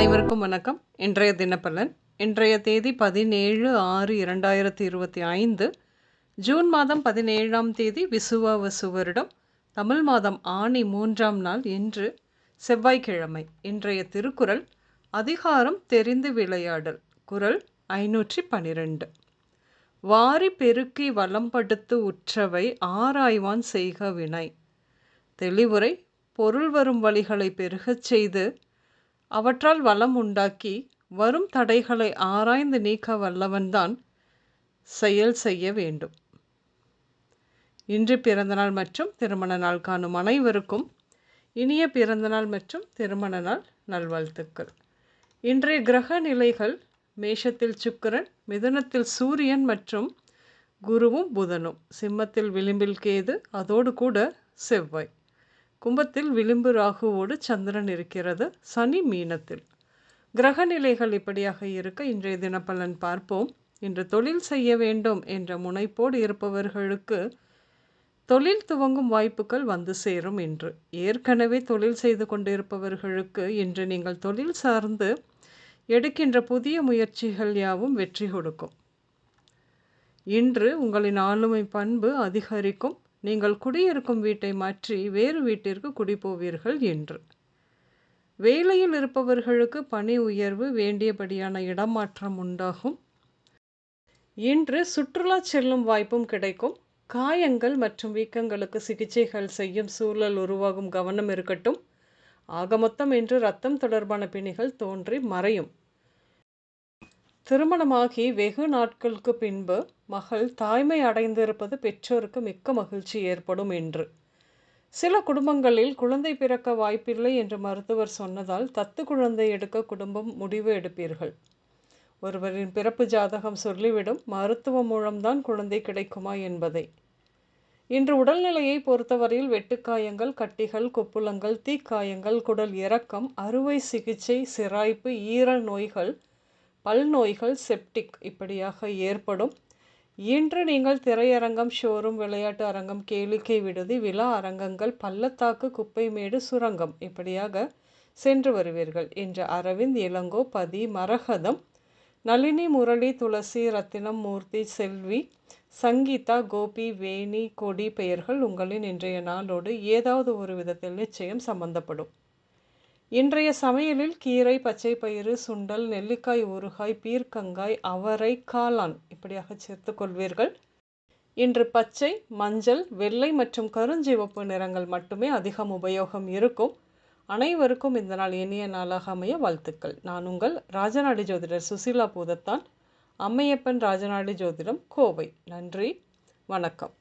அனைவருக்கும் வணக்கம். இன்றைய தினப்பலன். இன்றைய தேதி பதினேழு ஆறு இரண்டாயிரத்தி இருபத்தி ஐந்து. ஜூன் மாதம் பதினேழாம் தேதி விசுவாவசு வருடம் தமிழ் மாதம் ஆணி மூன்றாம் நாள் இன்று செவ்வாய்க்கிழமை. இன்றைய திருக்குறள் அதிகாரம் தெரிந்து விளையாடல். குரல் ஐநூற்றி பனிரெண்டு. வாரி பெருக்கி வளம்படுத்து உற்றவை ஆராய்வான் செய்க வினை. தெளிவுரை பொருள் வரும் வழிகளை பெருகச் செய்து அவற்றால் வளம் உண்டாக்கி வரும் தடைகளை ஆராய்ந்து நீக்க வல்லவன்தான் செயல் செய்ய வேண்டும். இன்று பிறந்தநாள் மற்றும் திருமண நாள் காணும் அனைவருக்கும் இனிய பிறந்தநாள் மற்றும் திருமண நாள் நல்வாழ்த்துக்கள். இன்றைய கிரக நிலைகள் மேஷத்தில் சுக்கிரன் மிதுனத்தில் சூரியன் மற்றும் குருவும் புதனும். சிம்மத்தில் விளிம்பில் கேது அதோடு கூட செவ்வாய். கும்பத்தில் விளிம்பு ராகுவோடு சந்திரன் இருக்கிறது சனி மீனத்தில். கிரக நிலைகள் இப்படியாக இருக்க இன்றைய தினப்பலன் பார்ப்போம். இன்று தொழில் செய்ய வேண்டும் என்ற முனைப்போடு இருப்பவர்களுக்கு தொழில் துவங்கும் வாய்ப்புகள் வந்து சேரும் இன்று. ஏற்கனவே தொழில் செய்து கொண்டிருப்பவர்களுக்கு இன்று நீங்கள் தொழில் சார்ந்து எடுக்கின்ற புதிய முயற்சிகள் யாவும் வெற்றி கொடுக்கும். இன்று உங்களின் ஆளுமை பண்பு அதிகரிக்கும். நீங்கள் குடியிருக்கும் வீட்டை மாற்றி வேறு வீட்டிற்கு குடிபோவீர்கள் என்று. வேலையில் இருப்பவர்களுக்கு பணி உயர்வு வேண்டியபடியான இடமாற்றம் உண்டாகும். இன்று சுற்றுலா செல்லும் வாய்ப்பும் கிடைக்கும். காயங்கள் மற்றும் வீக்கங்களுக்கு சிகிச்சைகள் செய்யும் சூழல் உருவாகும் கவனம் இருக்கட்டும். ஆக மொத்தம் இன்று ரத்தம் தொடர்பான பிணிகள் தோன்றி மறையும். திருமணமாகி வெகு நாட்களுக்கு பின்பு மகள் தாய்மை அடைந்திருப்பது பெற்றோருக்கு மிக்க மகிழ்ச்சி ஏற்படும் என்று. சில குடும்பங்களில் குழந்தை பிறக்க வாய்ப்பில்லை என்று மருத்துவர் சொன்னதால் தத்து குழந்தை எடுக்க குடும்பம் முடிவு எடுப்பீர்கள். ஒருவரின் பிறப்பு ஜாதகம் சொல்லிவிடும் மருத்துவம் மூலம்தான் குழந்தை கிடைக்குமா என்பதை. இன்று உடல்நிலையை பொறுத்தவரையில் வெட்டுக்காயங்கள் கட்டிகள் கொப்புளங்கள் தீக்காயங்கள் குடல் இறக்கம் அறுவை சிகிச்சை சிராய்ப்பு ஈரல் நோய்கள் பல் நோய்கள் செப்டிக் இப்படியாக ஏற்படும். இன்று நீங்கள் திரையரங்கம் ஷோரூம் விளையாட்டு அரங்கம் கேளிக்கை விடுதி விழா அரங்கங்கள் பள்ளத்தாக்கு குப்பைமேடு சுரங்கம் இப்படியாக சென்று வருவீர்கள். என்று அரவிந்த் இளங்கோ பதி மரகதம் நளினி முரளி துளசி ரத்தினம் மூர்த்தி செல்வி சங்கீதா கோபி வேணி கொடி பெயர்கள் உங்களின் இன்றைய நாளோடு ஏதாவது ஒரு விதத்தில் நிச்சயம் சம்பந்தப்படும். இன்றைய சமையலில் கீரை பச்சை பயிறு சுண்டல் நெல்லிக்காய் ஊறுகாய் பீர்க்கங்காய் அவரை காளான் இப்படியாக சேர்த்து கொள்வீர்கள். இன்று பச்சை மஞ்சள் வெள்ளை மற்றும் கருஞ்சிவப்பு நிறங்கள் மட்டுமே அதிகம் உபயோகம் இருக்கும். அனைவருக்கும் இந்த நாள் இனிய நாளாக அமைய வாழ்த்துக்கள். நான் உங்கள் ராஜநாடி ஜோதிடர் சுசீலா பூதத்தான். அம்மையப்பன் ராஜநாடி ஜோதிடம் கோவை. நன்றி. வணக்கம்.